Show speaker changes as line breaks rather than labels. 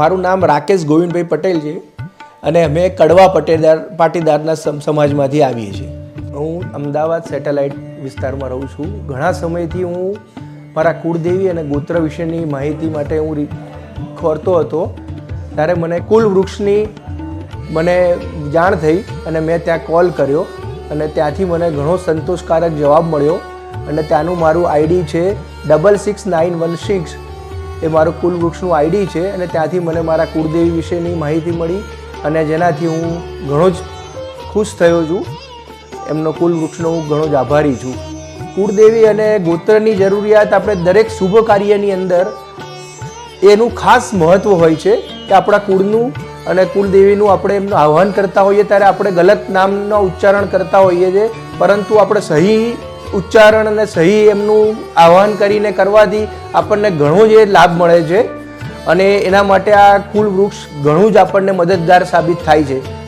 મારું નામ રાકેશ ગોવિંદભાઈ પટેલ છે અને અમે કડવા પટેદાર પાટીદારના સમ- સમાજમાંથી આવીએ છીએ. હું અમદાવાદ સેટેલાઇટ વિસ્તારમાં રહું છું. ઘણા સમયથી હું મારા કુળદેવી અને ગોત્ર વિશેની માહિતી માટે હું ખોરતો હતો. ત્યારે મને કુલ વૃક્ષની મને જાણ થઈ અને મેં ત્યાં કોલ કર્યો અને ત્યાંથી મને ઘણો સંતોષકારક જવાબ મળ્યો અને ત્યાંનું મારું આઈડી છે double six nine one six એ મારું કુલ વૃક્ષનું આઈડી છે અને ત્યાંથી મને મારા કુળદેવી વિશેની માહિતી મળી અને જેનાથી હું ઘણો જ ખુશ થયો છું. એમનો કુલ વૃક્ષનો હું ઘણો જ આભારી છું. કુળદેવી અને ગોત્રની જરૂરિયાત આપણે દરેક શુભ કાર્યની અંદર એનું ખાસ મહત્વ હોય છે કે આપણા કુળનું અને કુળદેવીનું આપણે એમનું આહ્વાન કરતા હોઈએ ત્યારે આપણે ગલત નામનો ઉચ્ચારણ કરતા હોઈએ છીએ, પરંતુ આપણે સહી ઉચ્ચારણ અને સહી એમનું આહવાન કરીને કરવાથી આપણને ઘણો જ લાભ મળે છે. અને એના માટે આ કુલ વૃક્ષ ઘણું જ આપણને મદદગાર સાબિત થાય છે.